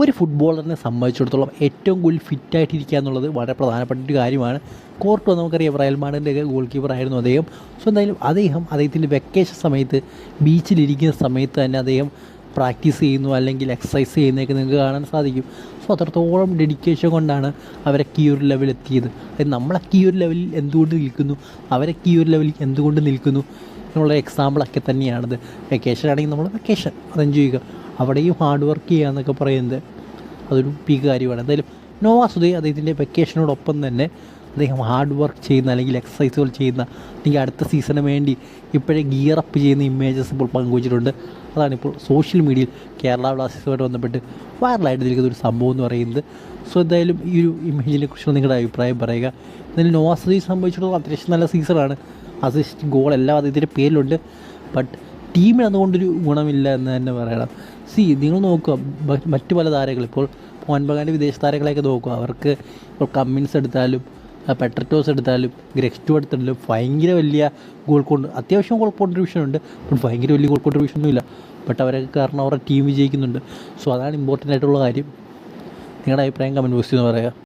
ഒരു ഫുട്ബോളറിനെ സംബന്ധിച്ചിടത്തോളം ഏറ്റവും കൂടുതൽ ഫിറ്റായിട്ടിരിക്കുക എന്നുള്ളത് വളരെ പ്രധാനപ്പെട്ട ഒരു കാര്യമാണ്. കോർട്ടോ നമുക്കറിയാം റയൽ മാഡിന്റെ ഗോൾ കീപ്പർ ആയിരുന്നു അദ്ദേഹം. സോ എന്തായാലും അദ്ദേഹം അദ്ദേഹത്തിന്റെ വെക്കേഷൻ സമയത്ത് ബീച്ചിലിരിക്കുന്ന സമയത്ത് തന്നെ അദ്ദേഹം പ്രാക്ടീസ് ചെയ്യുന്നു അല്ലെങ്കിൽ എക്സസൈസ് ചെയ്യുന്നതൊക്കെ നിങ്ങൾക്ക് കാണാൻ സാധിക്കും. സോ അത്രത്തോളം ഡെഡിക്കേഷൻ കൊണ്ടാണ് അവരൊക്കെ ഈ ഒരു ലെവൽ എത്തിയത്. നമ്മളൊക്കെ ഈ ഒരു ലെവലിൽ എന്തുകൊണ്ട് നിൽക്കുന്നു? അവരൊക്കെ ഈ ഒരു ലെവലിൽ എന്തുകൊണ്ട് നിൽക്കുന്നു? എന്നുള്ള എക്സാമ്പിളൊക്കെ തന്നെയാണിത്. വെക്കേഷൻ ആണെങ്കിൽ നമ്മൾ വെക്കേഷൻ അത് എൻജോയ് ചെയ്യുക. അവിടെയും ഹാർഡ് വർക്ക് ചെയ്യുക എന്നൊക്കെ പറയുന്നത് അതൊരു പി കാര്യമാണ് എന്തായാലും നോവാസുദേ അദ്ദേഹത്തിന്റെ വെക്കേഷനോടൊപ്പം തന്നെ അദ്ദേഹം ഹാർഡ് വർക്ക് ചെയ്യുന്ന അല്ലെങ്കിൽ എക്സസൈസുകൾ ചെയ്യുന്ന അല്ലെങ്കിൽ അടുത്ത സീസണിന് വേണ്ടി ഇപ്പോഴേ ഗിയർ അപ്പ് ചെയ്യുന്ന ഇമേജസ് ഇപ്പോൾ പങ്കുവച്ചിട്ടുണ്ട്. അതാണ് ഇപ്പോൾ സോഷ്യൽ മീഡിയയിൽ കേരള ബ്ലാസ്റ്റേഴ്സുമായിട്ട് ബന്ധപ്പെട്ട് വൈറലായിട്ട് നിൽക്കുന്ന ഒരു സംഭവം എന്ന് പറയുന്നത്. സോ എന്തായാലും ഈ ഒരു ഇമേജിനെ കുറിച്ചുള്ള നിങ്ങളുടെ അഭിപ്രായം പറയുക. എന്തായാലും നോവാസുദയെ സംബന്ധിച്ചിടത്തോളം അത്യാവശ്യം നല്ല സീസണാണ് അസിസ്റ്റ് ഗോൾ എല്ലാം അദ്ദേഹത്തിന്റെ പേരിലുണ്ട്. ബട്ട് ടീമിന് അതുകൊണ്ടൊരു ഗുണമില്ല എന്ന് തന്നെ പറയണം. സി നിങ്ങൾ നോക്കുക. മറ്റു പല താരങ്ങൾ ഇപ്പോൾ മോഹൻബഗാന്റെ വിദേശ താരങ്ങളെയൊക്കെ നോക്കുക. അവർക്ക് ഇപ്പോൾ കമ്മിൻസ് എടുത്താലും പെട്രറ്റോസ് എടുത്താലും ഗ്രക്സ്റ്റു എടുത്താലും ഭയങ്കര വലിയ ഗോൾ കൊണ്ട് അത്യാവശ്യം ഗോൾ കോൺട്രിബ്യൂഷൻ ഉണ്ട്. ബട്ട് ഭയങ്കര വലിയ ഗോൾ കോൺട്രിബ്യൂഷൻ ഒന്നുമില്ല. ബട്ട് അവരൊക്കെ കാരണം അവരുടെ ടീം വിജയിക്കുന്നുണ്ട്. സോ അതാണ് ഇമ്പോർട്ടന്റ് ആയിട്ടുള്ള കാര്യം. നിങ്ങളുടെ അഭിപ്രായം കമന്റ് ബോക്സിൽ നിന്ന് പറയുക.